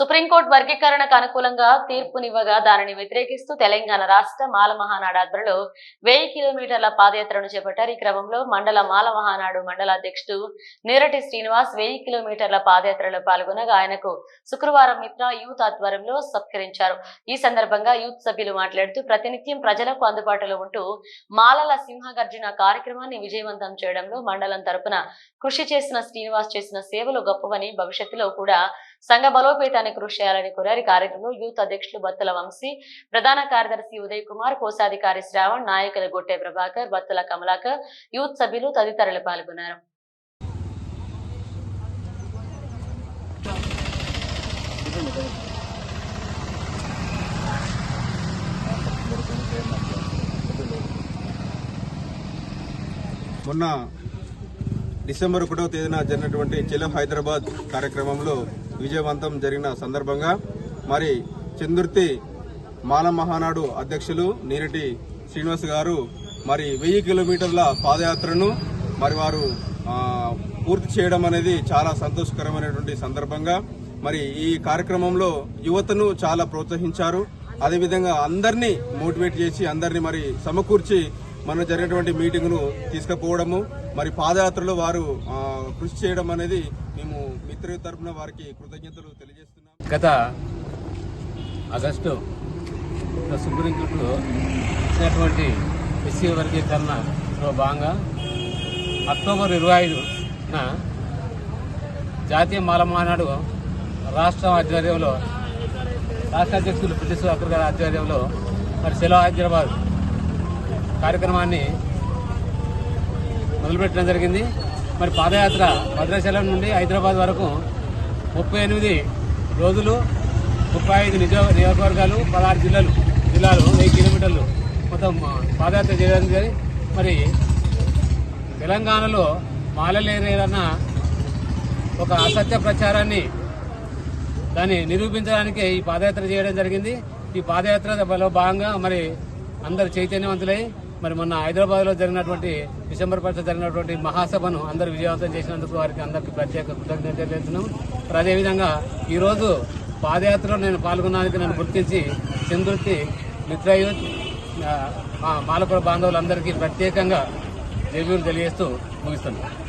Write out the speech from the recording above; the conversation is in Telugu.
సుప్రీంకోర్టు వర్గీకరణకు అనుకూలంగా తీర్పునివ్వగా దానిని వ్యతిరేకిస్తూ తెలంగాణ రాష్ట్ర మాల మహానాడు ఆధ్వర్యంలో వెయ్యి కిలోమీటర్ల పాదయాత్రను చేపట్టారు. ఈ క్రమంలో మండల మాల మహానాడు మండల అధ్యక్షుడు నీరటి శ్రీనివాస్ వెయ్యి కిలోమీటర్ల పాదయాత్రలో పాల్గొనగా ఆయనకు శుక్రవారం మిత్ర యూత్ ఆధ్వర్యంలో సత్కరించారు. ఈ సందర్భంగా యూత్ సభ్యులు మాట్లాడుతూ ప్రతినిత్యం ప్రజలకు అందుబాటులో ఉంటూ మాలల సింహగర్జున కార్యక్రమాన్ని విజయవంతం చేయడంలో మండలం తరపున కృషి చేసిన శ్రీనివాస్ చేసిన సేవలు గొప్పవని భవిష్యత్తులో కూడా సంఘ బలోపేతాన్ని కృషి చేయాలని కోరారు. ఈ కార్యక్రమంలో యూత్ అధ్యక్షులు బత్తుల వంశీ ప్రధాన కార్యదర్శి ఉదయ్ కుమార్ కోశాధికారి శ్రావణ్ నాయకులు గొట్టె ప్రభాకర్ బత్తుల కమలాకర్ యూత్ సభ్యులు తదితరులు పాల్గొన్నారు. మొన్న డిసెంబర్ ఒకటో తేదీన జరిగినటువంటి చెలో హైదరాబాద్ కార్యక్రమంలో విజయవంతం జరిగిన సందర్భంగా మరి చందుర్తి మాల మహానాడు అధ్యక్షులు నీరటి శ్రీనివాస్ గారు మరి వెయ్యి కిలోమీటర్ల పాదయాత్రను మరి వారు పూర్తి చేయడం అనేది చాలా సంతోషకరమైనటువంటి సందర్భంగా మరి ఈ కార్యక్రమంలో యువతను చాలా ప్రోత్సహించారు. అదేవిధంగా అందరినీ మోటివేట్ చేసి అందరినీ మరి సమకూర్చి మనం జరిగినటువంటి మీటింగ్ను తీసుకుపోవడము మరి పాదయాత్రలో వారు కృషి చేయడం అనేది మేము మిత్ర తరపున వారికి కృతజ్ఞతలు తెలియజేస్తున్నాం. గత ఆగస్టు సుప్రీంకోర్టు ఇచ్చినటువంటి ఎస్సీ వర్గీకరణలో భాగంగా అక్టోబర్ ఇరవై ఐదున జాతీయ మాలమానాడు రాష్ట్ర ఆధ్వర్యంలో రాష్ట్ర అధ్యక్షులు పిల్లి అక్బర్ గారి ఆధ్వర్యంలో మరి సెలవు హైదరాబాద్ కార్యక్రమాన్ని మొదలుపెట్టడం జరిగింది. మరి పాదయాత్ర భద్రాచలం నుండి హైదరాబాద్ వరకు ముప్పై ఎనిమిది రోజులు ముప్పై ఐదు నిజ నియోజకవర్గాలు పదహారు జిల్లాలు జిల్లాలు వెయ్యి కిలోమీటర్లు మొత్తం పాదయాత్ర చేయడం జరిగింది. మరి తెలంగాణలో మాలలేరన్న ఒక అసత్య ప్రచారాన్ని దాన్ని నిరూపించడానికి ఈ పాదయాత్ర చేయడం జరిగింది. ఈ పాదయాత్రలో భాగంగా మరి అందరు చైతన్యవంతులై మరి మొన్న హైదరాబాద్లో జరిగినటువంటి డిసెంబర్ పట్ల జరిగినటువంటి మహాసభను అందరు విజయవంతం చేసినందుకు వారికి అందరికీ ప్రత్యేక కృతజ్ఞత తెలియజేస్తున్నాం మరి అదేవిధంగా ఈరోజు పాదయాత్రలో నేను పాల్గొన్నందుకు నన్ను గుర్తించి చంద్రుతి మిత్రయూత్ ఆ, మాలకుల బాంధవులందరికీ ప్రత్యేకంగా జైబీలు తెలియజేస్తూ ముగిస్తున్నాను.